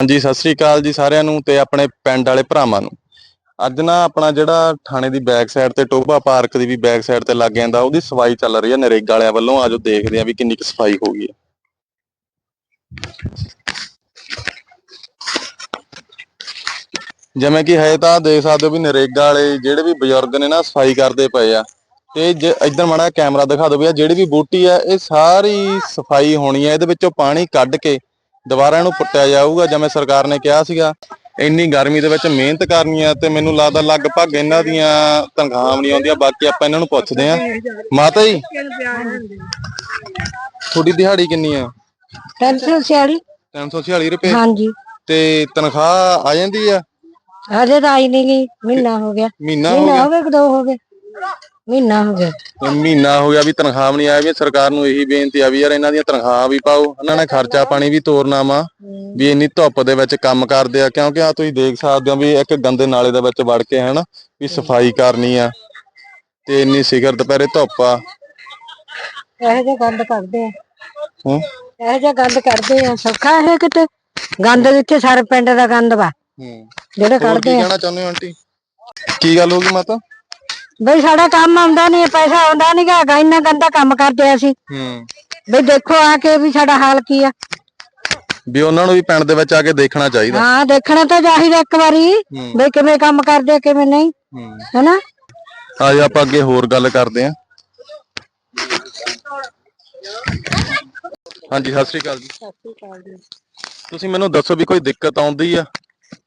ਹਾਂਜੀ, ਸਤਿ ਸ੍ਰੀ ਅਕਾਲ ਜੀ ਸਾਰਿਆਂ ਨੂੰ ਤੇ ਆਪਣੇ ਪਿੰਡ ਵਾਲੇ ਭਰਾਵਾਂ ਨੂੰ। ਅੱਜ ਨਾ ਆਪਣਾ ਜਿਹੜਾ ਥਾਣੇ ਦੀ ਬੈਕ ਸਾਈਡ ਤੇ ਟੋਬਾ ਪਾਰਕ ਦੀ ਵੀ ਬੈਕ ਸਾਈਡ ਤੇ ਲੱਗ ਜਾਂਦਾ, ਉਹਦੀ ਸਫ਼ਾਈ ਚੱਲ ਰਹੀ ਹੈ ਨਰੇਗਾ ਵਾਲਿਆਂ ਵੱਲੋਂ। ਆਜੋ ਦੇਖਦੇ ਆ ਵੀ ਕਿੰਨੀ ਕੁ ਸਫ਼ਾਈ ਹੋ ਗਈ ਹੈ ਜਿਵੇਂ ਕਿ ਹੈ ਤਾਂ ਦੇਖ ਸਕਦੇ ਹੋ ਵੀ ਨਰੇਗਾ ਵਾਲੇ ਜਿਹੜੇ ਵੀ ਬਜ਼ੁਰਗ ਨੇ ਨਾ ਸਫ਼ਾਈ ਕਰਦੇ ਪਏ ਆ, ਤੇ ਜੇ ਇੱਧਰ ਮਾੜਾ ਕੈਮਰਾ ਦਿਖਾ ਦਿਓ ਵੀ ਆਹ ਜਿਹੜੀ ਵੀ ਬੂਟੀ ਆ, ਇਹ ਸਾਰੀ ਸਫ਼ਾਈ ਹੋਣੀ ਹੈ ਇਹਦੇ ਵਿੱਚੋਂ ਪਾਣੀ ਕੱਢ ਕੇ ਦੁਬਾਰਾ ਇਹਨੂੰ ਪੁੱਟਿਆ ਜਾਊਗਾ ਜਿਵੇਂ ਸਰਕਾਰ ਨੇ ਕਿਹਾ ਸੀਗਾ। ਇੰਨੀ ਗਰਮੀ ਦੇ ਵਿੱਚ ਮਿਹਨਤ ਕਰਨੀ ਆ ਤੇ ਮੈਨੂੰ ਲੱਗਦਾ ਲਗਭਗ ਇਹਨਾਂ ਦੀਆਂ ਤਨਖਾਹਾਂ ਨਹੀਂ ਆਉਂਦੀਆਂ ਬਾਕੀ ਆਪਾਂ ਇਹਨਾਂ ਨੂੰ ਪੁੱਛਦੇ ਆ ਮਾਤਾ ਜੀ ਤੁਹਾਡੀ ਦਿਹਾੜੀ ਕਿੰਨੀ ਆ? 346 346 ਰੁਪਏ। ਹਾਂਜੀ। ਤੇ ਤਨਖਾਹ ਆ ਜਾਂਦੀ ਆ? ਹਜੇ ਤਾਂ ਆਈ ਨਹੀਂ ਗਈ ਮਹੀਨਾ ਹੋ ਗਿਆ। ਮਹੀਨਾ ਹੋ ਗਿਆ। ਹੋ ਗਿਆ ਕਿ ਦੋ ਹੋ ਗਏ ਮਹੀਨਾ ਹੋ ਗਿਆ। ਮਹੀਨਾ ਹੋ ਗਿਆ ਵੀ ਤਨਖਾਹ ਨਹੀਂ ਆਈ ਵੀ ਸਰਕਾਰ ਨੂੰ ਇਹੀ ਬੇਨਤੀ ਆ ਵੀ ਯਾਰ ਇਹਨਾਂ ਦੀਆਂ ਤਨਖਾਹਾਂ ਵੀ ਪਾਓ ਇਹਨਾਂ ਨੇ ਖਰਚਾ ਪਾਣੀ ਵੀ ਤੋਰਨਾ ਵਾ ਵੀ ਇੰਨੀ ਧੁੱਪ ਦੇ ਵਿੱਚ ਕੰਮ ਕਰਦੇ ਆ ਕਿਉਂਕਿ ਆ ਤੁਸੀਂ ਦੇਖ ਸਕਦੇ ਹੋ ਵੀ ਇੱਕ ਗੰਦੇ ਨਾਲੇ ਦੇ ਵਿੱਚ ਵੜ ਕੇ ਹਨਾ ਵੀ ਸਫ਼ਾਈ ਕਰਨੀ ਆ ਤੇ ਇੰਨੀ ਸਿਖਰ ਦੁਪਹਿਰੇ ਧੁੱਪ ਆ। ਇਹੋ ਜਿਹਾ ਗੰਦ ਕਰਦੇ ਆ। ਹੂੰ? ਇਹੋ ਜਿਹਾ ਗੰਦ ਕਰਦੇ ਆ ਸੌਖਾ ਹੈ ਕਿਤੇ? ਗੰਦ ਇੱਥੇ ਸਾਰੇ ਪਿੰਡ ਦਾ ਗੰਦ ਵਾ। ਹੂੰ। ਜਿਹੜੇ ਹੋਰ ਕੀ ਕੱਢਦੇ ਆ। ਕਹਿਣਾ ਚਾਹੁੰਦੇ ਹੋ ਆਂਟੀ? ਕੀ ਗੱਲ ਹੋ ਗਈ ਮਾਤਾ? ਬਈ ਸਾਡਾ ਕੰਮ ਆਉਂਦਾ ਨਹੀਂ ਪੈਸਾ ਆਉਂਦਾ ਨਹੀਂ ਗਾ ਇੰਨਾ ਗੰਦਾ ਕੰਮ ਕਰਦੇ ਅਸੀਂ। ਹੂੰ। ਬਈ ਦੇਖੋ ਆ ਕੇ ਵੀ ਸਾਡਾ ਹਾਲ ਕੀ ਆ। ਵੀ ਉਹਨਾਂ ਨੂੰ ਵੀ ਪਿੰਡ ਦੇ ਵਿੱਚ ਆ ਕੇ ਦੇਖਣਾ ਚਾਹੀਦਾ। ਹਾਂ ਦੇਖਣਾ ਤਾਂ ਚਾਹੀਦਾ ਇੱਕ ਵਾਰੀ ਹੂੰ। ਬਈ ਕਿਵੇਂ ਕੰਮ ਕਰਦੇ ਆ, ਕਿਵੇਂ ਨਹੀਂ ਹੂੰ। ਹੈਨਾ? ਆਜੋ ਆਪਾਂ ਅੱਗੇ ਹੋਰ ਗੱਲ ਕਰਦੇ ਆਂ। ਹਾਂਜੀ ਸਤਿ ਸ੍ਰੀ ਅਕਾਲ ਜੀ। ਸਤਿ ਸ਼੍ਰੀ ਅਕਾਲ ਜੀ। ਤੁਸੀਂ ਮੈਨੂੰ ਦੱਸੋ ਵੀ ਕੋਈ ਦਿੱਕਤ ਆਉਂਦੀ ਆ?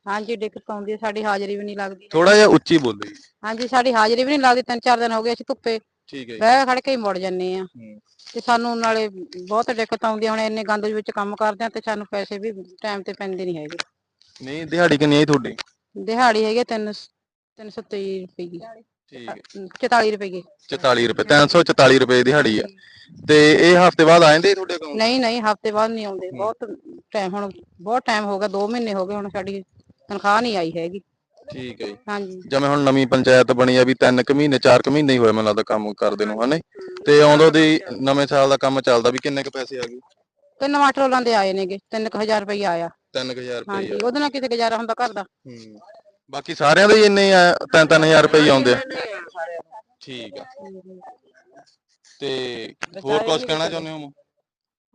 ਹਾਂਜੀ ਦਿੱਕਤ ਆਉਂਦੀ ਹੈ ਸਾਡੀ ਹਾਜ਼ਰੀ ਵੀ ਨਹੀਂ ਲੱਗਦੀ। ਥੋੜਾ ਜਿਹਾ ਉੱਚੀ ਬੋਲੋ। ਜੀ ਹਾਂਜੀ ਸਾਡੀ ਹਾਜ਼ਰੀ ਵੀ ਨਹੀਂ ਲੱਗਦੀ ਤਿੰਨ ਚਾਰ ਦਿਨ ਹੋ ਗਏ ਅਸੀਂ ਧੁੱਪੇ। ਠੀਕ ਹੈ ਜੀ। ਬਹਿ ਖੜ ਕੇ ਹੀ ਮੁੜ ਜੰਨੇ ਆ। ਹੂੰ। ਤੇ ਸਾਨੂੰ ਨਾਲੇ ਬਹੁਤ ਦਿੱਕਤ ਆਉਂਦੀ ਹੁਣ ਇੰਨੇ ਗੰਦ ਵਿੱਚ ਕੰਮ ਕਰਦੇ ਆ ਤੇ ਸਾਨੂੰ ਪੈਸੇ ਵੀ ਟਾਈਮ ਤੇ ਪੈਂਦੇ ਨਹੀਂ ਹੈਗੇ। ਨਹੀਂ ਦਿਹਾੜੀ ਕਿੰਨੀ ਆਈ ਤੁਹਾਡੀ? ਦਿਹਾੜੀ ਹੈਗੇ 3 323 ਰੁਪਏ ਦੀ। ਠੀਕ ਹੈ। 44 ਰੁਪਏ ਦੀ। 44 ਰੁਪਏ 344 ਰੁਪਏ ਦਿਹਾੜੀ ਆ। ਤੇ ਇਹ ਹਫ਼ਤੇ ਬਾਅਦ ਆ ਜਾਂਦੇ ਤੁਹਾਡੇ ਕੋਲ? ਨਹੀਂ ਨਹੀਂ ਹਫ਼ਤੇ ਬਾਅਦ ਨਹੀਂ ਆਉਂਦੇ। ਬਹੁਤ ਟਾਈਮ ਹੁਣ ਬਹੁਤ ਟਾਈਮ ਹੋ ਗਿਆ 2 ਮਹੀਨੇ ਹੋ ਗਏ ਹੁਣ ਸਾਡੀ ਤਨਖਾਹ ਨਹੀਂ ਆਈ ਹੈਗੀ। ਠੀਕ ਹੈ ਜੀ। ਹਾਂਜੀ। ਜਿਵੇਂ ਹੁਣ ਨਵੀਂ ਪੰਚਾਇਤ ਬਣੀ ਆ ਵੀ 3 ਕੁ ਮਹੀਨੇ 4 ਕੁ ਮਹੀਨੇ ਹੀ ਹੋਏ ਮੈਨੂੰ ਲੱਗਦਾ ਕੰਮ ਕਰਦੇ ਨੂੰ ਹਨਾ? ਤੇ ਆਉਂਦੋਂ ਦੀ ਨਵੇਂ ਸਾਲ ਦਾ ਕੰਮ ਚੱਲਦਾ ਵੀ ਕਿੰਨੇ ਕੁ ਪੈਸੇ ਆ ਗਏ? ਤਿੰਨ ਮਾਟਰੋਲਾਂ ਦੇ ਆਏ ਨੇਗੇ 3000 ਰੁਪਏ ਆਇਆ। 3000 ਰੁਪਏ ਹਾਂਜੀ ਉਹਦੇ ਨਾਲ ਕਿਤੇ ਗੁਜ਼ਾਰਾ ਹੁੰਦਾ ਘਰ ਦਾ। ਹੂੰ ਬਾਕੀ ਸਾਰਿਆਂ ਦੇ ਹੀ ਇੰਨੇ ਆ 3-3000 ਰੁਪਏ ਹੀ ਆਉਂਦੇ ਆ। ਠੀਕ ਆ। ਤੇ ਹੋਰ ਕੁਝ ਕਹਿਣਾ ਚਾਹੁੰਦੇ ਹੋ?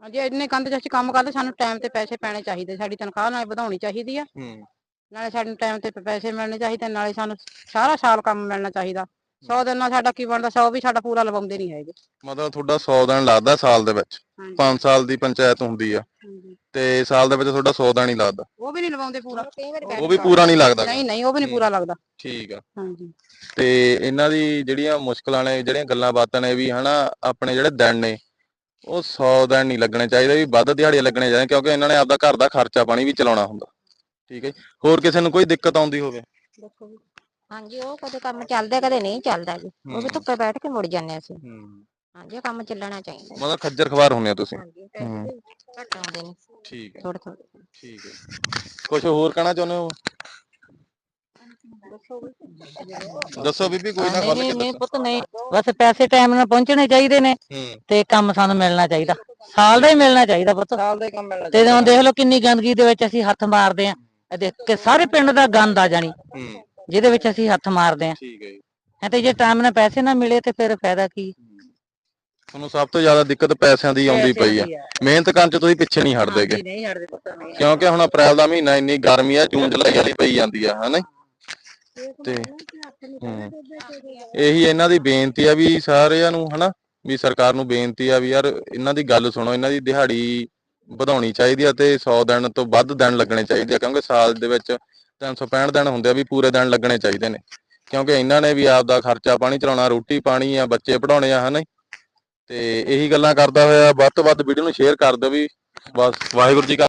ਹਾਂਜੀ ਇੰਨੇ ਕੰਧ 'ਚ ਅਸੀਂ ਕੰਮ ਕਰਦੇ ਸਾਨੂੰ ਟਾਈਮ ਤੇ ਪੈਸੇ ਪੈਣੇ ਚਾਹੀਦੇ ਸਾਡੀ ਤਨਖਾਹ ਨਾਲ ਵਧਾਉਣੀ ਚਾਹੀਦੀ ਆ। ਹੂੰ। ਨਾਲੇ ਸਾਨੂੰ ਟਾਈਮ ਤੇ ਪੈਸੇ ਮਿਲਣੇ ਚਾਹੀਦੇ ਨਾਲੇ ਸਾਨੂੰ ਸਾਰਾ ਸਾਲ ਕੰਮ ਮਿਲਣਾ ਚਾਹੀਦਾ। 100 ਦਿਨ ਨਾਲ ਸਾਡਾ ਕੀ ਬਣਦਾ 100 ਵੀ ਸਾਡਾ ਪੂਰਾ ਲਵਾਉਂਦੇ ਨਹੀਂ ਹੈਗੇ। ਮਤਲਬ ਤੁਹਾਡਾ 100 ਦਿਨ ਲੱਗਦਾ ਸਾਲ ਦੇ ਵਿੱਚ। ਹਾਂਜੀ। 5 ਸਾਲ ਦੀ ਪੰਚਾਇਤ ਹੁੰਦੀ ਆ। ਤੇ ਸਾਲ ਦੇ ਵਿੱਚ ਤੁਹਾਡਾ 100 ਦਿਨ ਹੀ ਲੱਗਦਾ। ਉਹ ਵੀ ਨਹੀਂ ਲਵਾਉਂਦੇ ਪੂਰਾ। ਉਹ ਵੀ ਪੂਰਾ ਨਹੀਂ ਲੱਗਦਾ। ਨਹੀਂ ਨਹੀਂ ਉਹ ਵੀ ਨਹੀਂ ਪੂਰਾ ਲੱਗਦਾ। ਠੀਕ ਆ। ਹਾਂਜੀ। ਤੇ ਇਹਨਾਂ ਦੀ ਜਿਹੜੀਆਂ ਮੁਸ਼ਕਲਾਂ ਨੇ ਜਿਹੜੀਆਂ ਗੱਲਾਂ ਬਾਤਾਂ ਨੇ ਵੀ ਹਨਾ ਆਪਣੇ ਜਿਹੜੇ ਦਿਨ ਨੇ ਉਹ 100 ਦਿਨ ਨਹੀਂ ਲੱਗਣੇ ਚਾਹੀਦੇ ਵੀ ਵੱਧ ਦਿਹਾੜੀਆਂ ਲੱਗਣੇ ਚਾਹੀਦੇ ਕਿਉਂਕਿ ਇਹਨਾਂ ਨੇ ਆਪਦਾ ਘਰ ਦਾ ਖਰਚਾ ਪਾਣੀ ਵੀ ਚਲਾਉਣਾ ਹੁੰਦਾ। ਠੀਕ ਹੈ ਜੀ। ਹੋਰ ਕਿਸੇ ਨੂੰ ਕੋਈ ਦਿੱਕਤ ਆਉਂਦੀ ਹੋਵੇ? ਦੇਖੋ ਹਾਂਜੀ ਉਹ ਕਦੇ ਕੰਮ ਚੱਲਦਾ ਕਦੇ ਨਹੀਂ ਚੱਲਦਾ ਜੀ। ਉਹ ਵੀ। ਧੁੱਪੇ ਬੈਠ ਕੇ ਮੁੜ ਜਾਂਦੇ ਅਸੀਂ। ਹੂੰ। ਹਾਂਜੀ ਉਹ ਕੰਮ ਚੱਲਣਾ ਚਾਹੀਦਾ ਮਤਲਬ ਖੱਜਰ ਖਵਾਰ ਹੁੰਨੇ ਆ ਤੁਸੀਂ? ਹਾਂਜੀ ਹੂੰ। ਪੈਸੇ ਵੀ ਘੱਟ ਆਉਂਦੇ ਨੇ। ਠੀਕ ਹੈ। ਥੋੜੇ ਥੋੜੇ ਠੀਕ ਹੈ। ਕੁਝ ਹੋਰ ਕਹਿਣਾ ਚਾਹੁੰਦੇ ਹੋ? ਦੱਸੋ ਬੀਬੀ ਕੋਈ ਨਾ ਖੁੱਲ ਨਹੀਂ ਪੁੱਤ ਨਹੀਂ। ਬਸ ਪੈਸੇ ਟਾਈਮ ਨਾਲ ਪਹੁੰਚਣੇ ਚਾਹੀਦੇ ਨੇ ਹੂੰ। ਤੇ ਕੰਮ ਸਾਨੂੰ ਮਿਲਣਾ ਚਾਹੀਦਾ। ਸਾਲ ਦਾ ਹੀ ਮਿਲਣਾ ਚਾਹੀਦਾ ਪੁੱਤ। ਸਾਲ ਦਾ ਹੀ ਕੰਮ ਮਿਲਣਾ ਤੇ ਹੁਣ ਦੇਖ ਲਓ ਕਿੰਨੀ ਗੰਦਗੀ ਦੇ ਵਿੱਚ ਅਸੀਂ ਹੱਥ ਮਾਰਦੇ ਆਂ। ਦੇਖ ਕੇ ਸਾਰੇ ਪਿੰਡ ਦਾ ਗੰਦ ਆ ਜਾਣੀ। ਹੂੰ। ਜਿਹਦੇ ਵਿੱਚ ਅਸੀਂ ਹੱਥ ਮਾਰਦੇ ਆਂ ਠੀਕ ਹੈ ਜੀ। ਹੈ ਤੇ ਜੇ ਟਾਈਮ ਨਾਲ ਪੈਸੇ ਨਾ ਮਿਲੇ ਤੇ ਫਿਰ ਫਾਇਦਾ ਕੀ? ਤੁਹਾਨੂੰ ਸਭ ਤੋਂ ਜ਼ਿਆਦਾ ਦਿੱਕਤ ਪੈਸਿਆਂ ਦੀ ਆਉਂਦੀ ਪਈ ਆ। ਮਿਹਨਤ ਕਰਨ ਚ ਤੁਸੀਂ ਪਿੱਛੇ ਨਹੀਂ ਹਟਦੇਗੇ ਨਹੀਂ ਹਟਦੇ ਪੁੱਤ ਨਹੀਂ ਕਿਉਂਕਿ ਹੁਣ ਅਪ੍ਰੈਲ ਦਾ ਮਹੀਨਾ ਇੰਨੀ ਗਰਮੀ ਆ ਜੂਨ ਜੁਲਾਈ ਵਾਲੀ ਪਈ ਜਾਂਦੀ ਆ ਹਨਾ ਤੇ ਇਹੀ ਇਹਨਾਂ ਦੀ ਬੇਨਤੀ ਆ ਵੀ ਸਾਰਿਆਂ ਨੂੰ ਹਨਾ ਵੀ ਸਰਕਾਰ ਨੂੰ ਬੇਨਤੀ ਆ ਵੀ ਯਾਰ ਇਹਨਾਂ ਦੀ ਗੱਲ ਸੁਣੋ ਇਹਨਾਂ ਦੀ ਦਿਹਾੜੀ ਵਧਾਉਣੀ ਚਾਹੀਦੀ ਆ ਤੇ 100 ਦਿਨ ਤੋਂ ਵੱਧ ਦਿਨ ਲੱਗਣੇ ਚਾਹੀਦੇ ਆ, ਕਿਉਂਕਿ ਸਾਲ ਦੇ ਵਿੱਚ 365 ਦਿਨ ਹੁੰਦੇ ਆ ਵੀ ਪੂਰੇ ਦਿਨ ਲੱਗਣੇ ਚਾਹੀਦੇ ਨੇ। ਕਿਉਂਕਿ ਇਹਨਾਂ ਨੇ ਵੀ ਆਪ ਦਾ ਖਰਚਾ ਪਾਣੀ ਚਲਾਉਣਾ ਰੋਟੀ ਪਾਣੀ ਆ, ਬੱਚੇ ਪੜਾਉਣੇ ਆ, ਹਨਾ ਤੇ ਇਹੀ ਗੱਲਾਂ ਕਰਦਾ ਹੋਇਆ, ਵੱਧ ਤੋਂ ਵੱਧ ਵੀਡੀਓ ਨੂੰ ਸ਼ੇਅਰ ਕਰ ਦਿਓ ਵੀ ਬਸ, ਵਾਹਿਗੁਰੂ ਜੀ